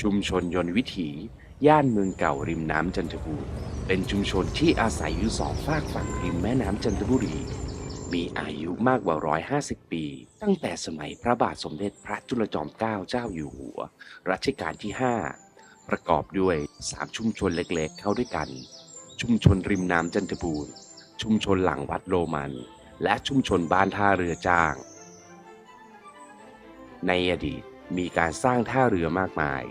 ชุมชนยนต์วิถี ย่านเมืองเก่าริมน้ำจันทบุรีเป็นชุมชนที่อาศัยอยู่สองฝากฝั่งริมแม่น้ำจันทบุรี มีอายุมากกว่า 150 ปี ตั้งแต่สมัยพระบาทสมเด็จพระจุลจอมเกล้าเจ้าอยู่หัว รัชกาลที่ 5 ประกอบด้วย 3 ชุมชนเล็กๆ เข้าด้วยกัน ชุมชนริมน้ำจันทบูรณ์ชุมชนหลังวัดโรมัน และชุมชนบ้านท่าเรือจ้าง ในอดีตมีการสร้างท่าเรือมากมาย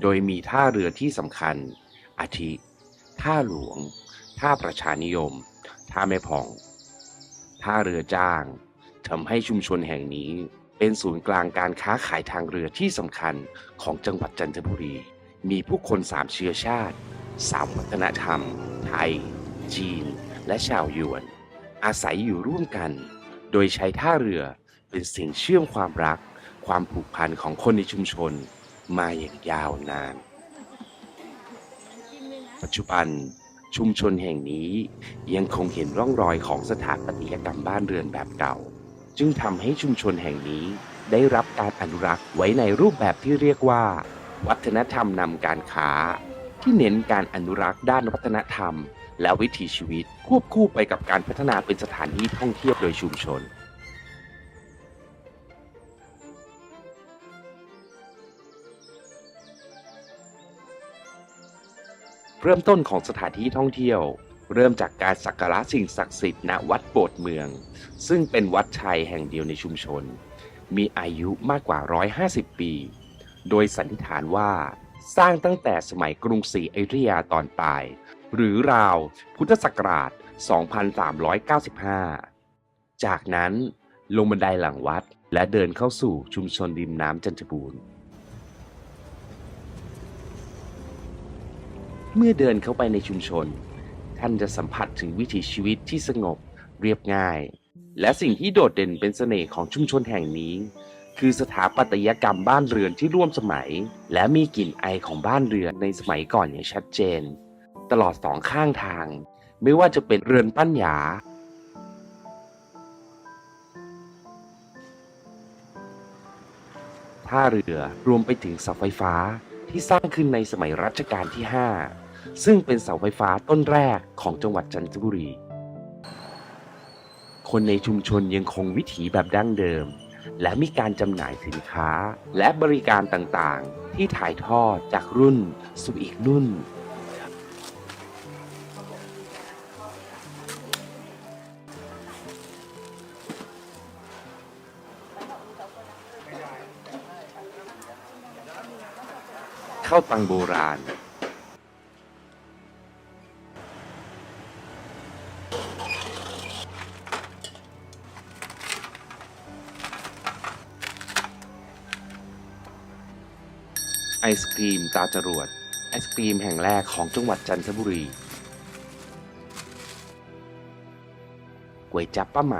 โดยมีท่าเรือที่สำคัญ อาทิ ท่าหลวง ท่าประชานิยม ท่าแม่พอง ท่าเรือจ้างทำให้ชุมชนแห่งนี้เป็นศูนย์กลางการค้าขายทางเรือที่สำคัญของจังหวัดจันทบุรี มีผู้คนสามเชื้อชาติ สามวัฒนธรรม ไทย จีน และชาวยวน อาศัยอยู่ร่วมกัน โดยใช้ท่าเรือเป็นสิ่งเชื่อมความรัก ความผูกพันของคนในชุมชน มาอย่างยาวนาน ปัจจุบันชุมชนแห่งนี้ยังคงเห็นร่องรอยของสถาปัตยกรรมบ้านเรือนแบบเก่า จึงทำให้ชุมชนแห่งนี้ได้รับการอนุรักษ์ไว้ในรูปแบบที่เรียกว่า วัฒนธรรมนำการค้า ที่เน้นการอนุรักษ์ด้านวัฒนธรรม และวิถีชีวิตควบคู่ไปกับการพัฒนาเป็นสถานที่ท่องเที่ยวโดยชุมชน เริ่มต้นของสถานที่ท่องเที่ยว เริ่มจากการสักการะสิ่งศักดิ์สิทธิ์ณวัดโบสถ์เมือง ซึ่งเป็นวัดชัยแห่งเดียวในชุมชน มีอายุมากกว่า 150 ปี โดยสันนิษฐานว่า สร้างตั้งแต่สมัยกรุงศรีอยุธยาตอนปลาย หรือราวพุทธศักราช 2395 จากนั้นลงบันไดหลังวัดและเดินเข้าสู่ชุมชนริมน้ำจันทบูรณ์ เมื่อเดินเข้าไปในชุมชน ท่านจะสัมผัสถึงวิถีชีวิตที่สงบเรียบง่าย และสิ่งที่โดดเด่นเป็นเสน่ห์ของชุมชนแห่งนี้ คือสถาปัตยกรรมบ้านเรือนที่ร่วมสมัย และมีกลิ่นไอของบ้านเรือนในสมัยก่อนอย่างชัดเจน ตลอดสองข้างทาง ไม่ว่าจะเป็นเรือนปั้นหยา ท่าเรือรวมไปถึงเสาไฟฟ้าที่สร้างขึ้นในสมัยรัชกาลที่ 5 ซึ่งเป็นเสาไฟฟ้าต้นแรกของจังหวัดจันทบุรี คนในชุมชนยังคงวิถีแบบดั้งเดิม และมีการจำหน่ายสินค้าและบริการต่างๆ ที่ถ่ายทอดจากรุ่นสู่อีกรุ่นข้าวตังโบราณ อศครีมตาจรวด ไอศครีมแห่งแรกของจังหวัดจันทบุรีก๋วยจับป้าไหม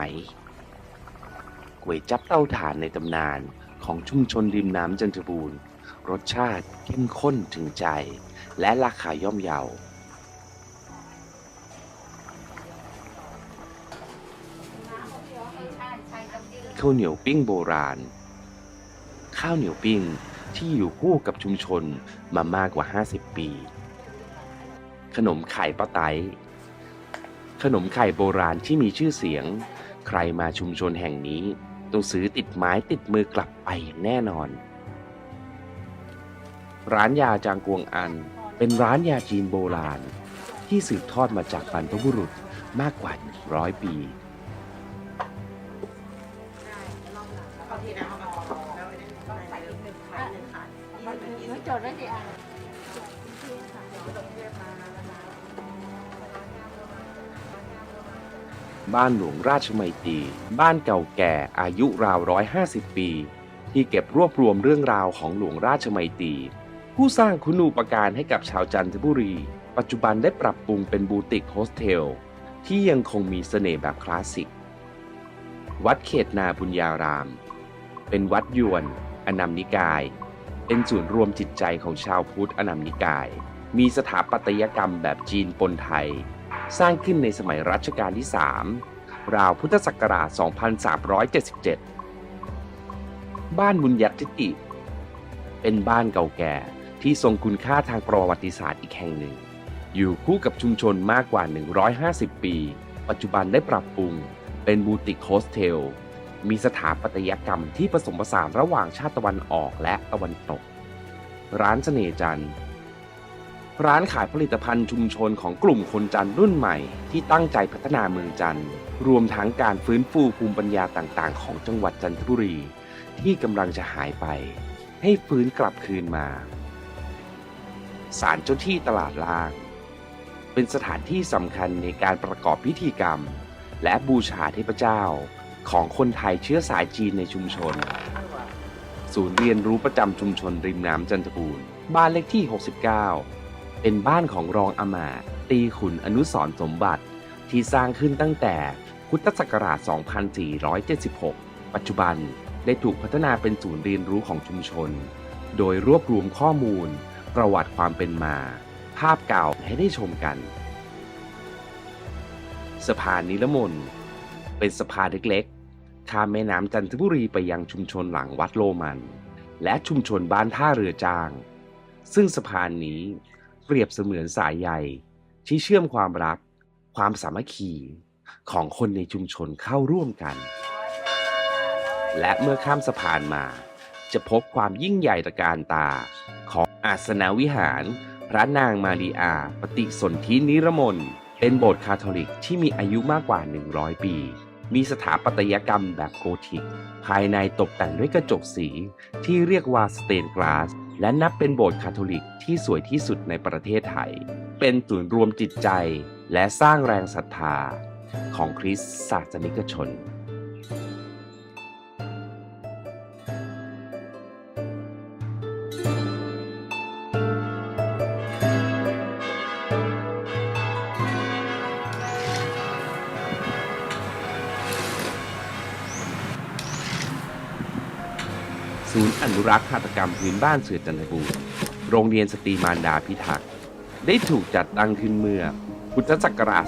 ก๋วยจับเต้าถ่านในตำนานของชุมชนริมน้ำจันทบูรณ์ รสชาติเข้มข้นถึงใจ และราคาย่อมเยาข้าวเหนียวปิ้งโบราณ ข้าวเหนียวปิ้ง ที่อยู่คู่กับชุมชนมามากกว่า 50 ปี ขนมไข่ป้าไตขนมไข่โบราณที่มีชื่อเสียง ใครมาชุมชนแห่งนี้ต้องซื้อติดไม้ติดมือกลับไปแน่นอน ร้านยาจางกวงอัน เป็นร้านยาจีนโบราณ ที่สืบทอดมาจากบรรพบุรุษมากกว่า 100 ปี จดไว้ดิอะบ้านหลวงราชมัยตรีบ้านเก่าแก่อายุราวร้อยห้าสิบปี ที่เก็บรวบรวมเรื่องราวของหลวงราชมัยตรีผู้สร้างคุณูปการให้กับชาวจันทบุรี ปัจจุบันได้ปรับปรุงเป็นบูติกโฮสเทล ที่ยังคงมีเสน่ห์แบบคลาสสิก วัดเขตนาบุญญาราม เป็นวัดยวน อนัมนิกาย เป็นศูนย์รวมจิตใจของชาวพุทธอนัมนิกาย มีสถาปัตยกรรมแบบจีนปนไทย สร้างขึ้นในสมัยรัชกาลที่ 3 ราวพุทธศักราช 2377 บ้านบุญยัติติเป็นบ้านเก่าแก่ที่ที่ทรงคุณค่าทางประวัติศาสตร์อีกแห่งหนึ่ง อยู่คู่กับชุมชนมากกว่า 150 ปี ปัจจุบันได้ปรับปรุงเป็นบูติกโฮสเทล มีสถาปัตยกรรมที่ผสมผสานระหว่างชาติตะวันออกและตะวันตก ร้านเสน่จันทร์ ร้านขายผลิตภัณฑ์ชุมชนของกลุ่มคนจันทร์รุ่นใหม่ ที่ตั้งใจพัฒนาเมืองจันทร์ รวมทั้งการฟื้นฟูภูมิปัญญาต่างๆ ของจังหวัดจันทบุรี ที่กำลังจะหายไป ให้ฟื้นกลับคืนมาศาลเจ้าที่ตลาดล่าง เป็นสถานที่สำคัญในการประกอบพิธีกรรม และบูชาเทพเจ้า ของคนไทยเชื้อสายจีนในชุมชน ศูนย์เรียนรู้ประจำชุมชนริมน้ำจันทบูรณ์บ้านเลขที่ 69 เป็นบ้านของรองอามาตีขุนอนุสรสมบัติ ที่สร้างขึ้นตั้งแต่พุทธศักราช 2476 ปัจจุบันได้ถูกพัฒนาเป็นศูนย์เรียนรู้ของชุมชน โดยรวบรวมข้อมูล ประวัติความเป็นมา ภาพเก่าให้ได้ชมกัน สะพานนิรมนเป็นสะพานเล็ก ข้ามแม่น้ำจันทบุรีไปยังชุมชนหลังวัดโลมัน และชุมชนบ้านท่าเรือจาง ซึ่งสะพานนี้เปรียบเสมือนสายใยที่เชื่อมความรัก ความสามัคคีของคนในชุมชนเข้าร่วมกัน และเมื่อข้ามสะพานมา จะพบความยิ่งใหญ่ตระการตา ของอาสนาวิหาร พระนางมารีอา ปฏิสนธินิรมนเป็นโบสถ์คาทอลิกที่มีอายุมากกว่า 100 ปี มีสถาปัตยกรรมแบบโกธิก ภายในตกแต่งด้วยกระจกสีที่เรียกว่าสเตนกลาส และนับเป็นโบสถ์คาทอลิกที่สวยที่สุดในประเทศไทย เป็นศูนย์รวมจิตใจ และสร้างแรงศรัทธาของคริสต์ศาสนิกชน ศูนย์อนุรักษ์หัตถกรรมพื้นบ้านเสือจันทบูรณ์โรงเรียนสตรีมารดาพิทักษ์ได้ถูกจัดตั้งขึ้นเมื่อพุทธศักราช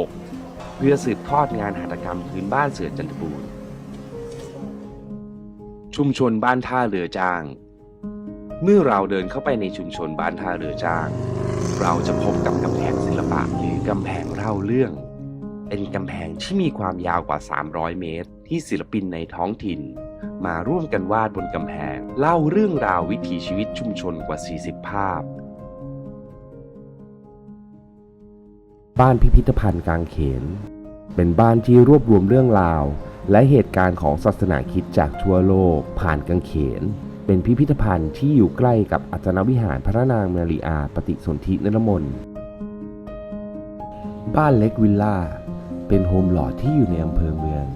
2536 เพื่อสืบทอดงานหัตถกรรมพื้นบ้านเสือจันทบูรณ์ชุมชนบ้านท่าเรือจ้าง เมื่อเราเดินเข้าไปในชุมชนบ้านท่าเรือจ้าง เราจะพบกับกำแพงศิลปะหรือกำแพงเล่าเรื่อง เป็นกำแพงที่มีความยาวกว่า 300 เมตร ที่ศิลปินในท้องถิ่น มาร่วมกันวาดบนกำแพง เล่าเรื่องราววิถีชีวิตชุมชนกว่า 40 ภาพ บ้านพิพิธภัณฑ์กางเขน เป็นบ้านที่รวบรวมเรื่องราว และเหตุการณ์ของศาสนาคิดจากทั่วโลก ผ่านกางเขน เป็นพิพิธภัณฑ์ที่อยู่ใกล้กับอัจนวิหารพระนางมารีอาปฏิสนธินรมนบ้านเล็กวิลล่าเป็นโฮมหลอดที่อยู่ในอำเภอเมือง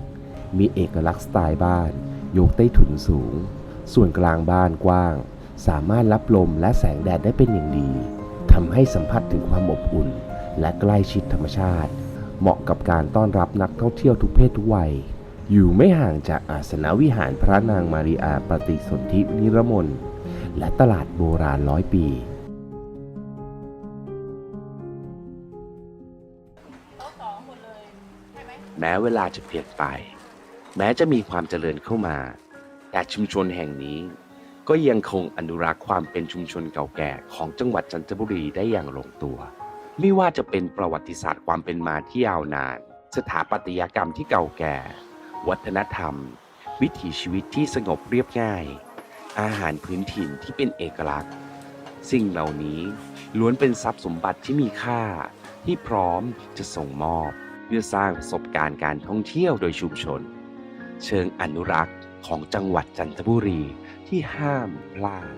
มีเอกลักษณ์สไตล์บ้าน ยกใต้ถุนสูง ส่วนกลางบ้านกว้าง สามารถรับลมและแสงแดดได้เป็นอย่างดีทำให้สัมผัสถึงความอบอุ่น และใกล้ชิดธรรมชาติ เหมาะกับการต้อนรับนักท่องเที่ยวทุกเพศทุกวัย อยู่ไม่ห่างจากอาสนวิหารพระนางมารีอาปฏิสนธินิรมนและตลาดโบราณร้อยปีแม้เวลาจะเปลี่ยนไป แม้จะมีความเจริญเข้ามา แต่ชุมชนแห่งนี้ ก็ยังคงอนุรักษ์ความเป็นชุมชนเก่าแก่ของจังหวัดจันทบุรีได้อย่างลงตัว ไม่ว่าจะเป็นประวัติศาสตร์ความเป็นมาที่ยาวนาน สถาปัตยกรรมที่เก่าแก่ วัฒนธรรม วิถีชีวิตที่สงบเรียบง่าย อาหารพื้นถิ่นที่เป็นเอกลักษณ์ สิ่งเหล่านี้ล้วนเป็นทรัพย์สมบัติที่มีค่า ที่พร้อมจะส่งมอบ เพื่อสร้างประสบการณ์การท่องเที่ยวโดยชุมชน เชิงอนุรักษ์ของจังหวัดจันทบุรีที่ห้ามพลาด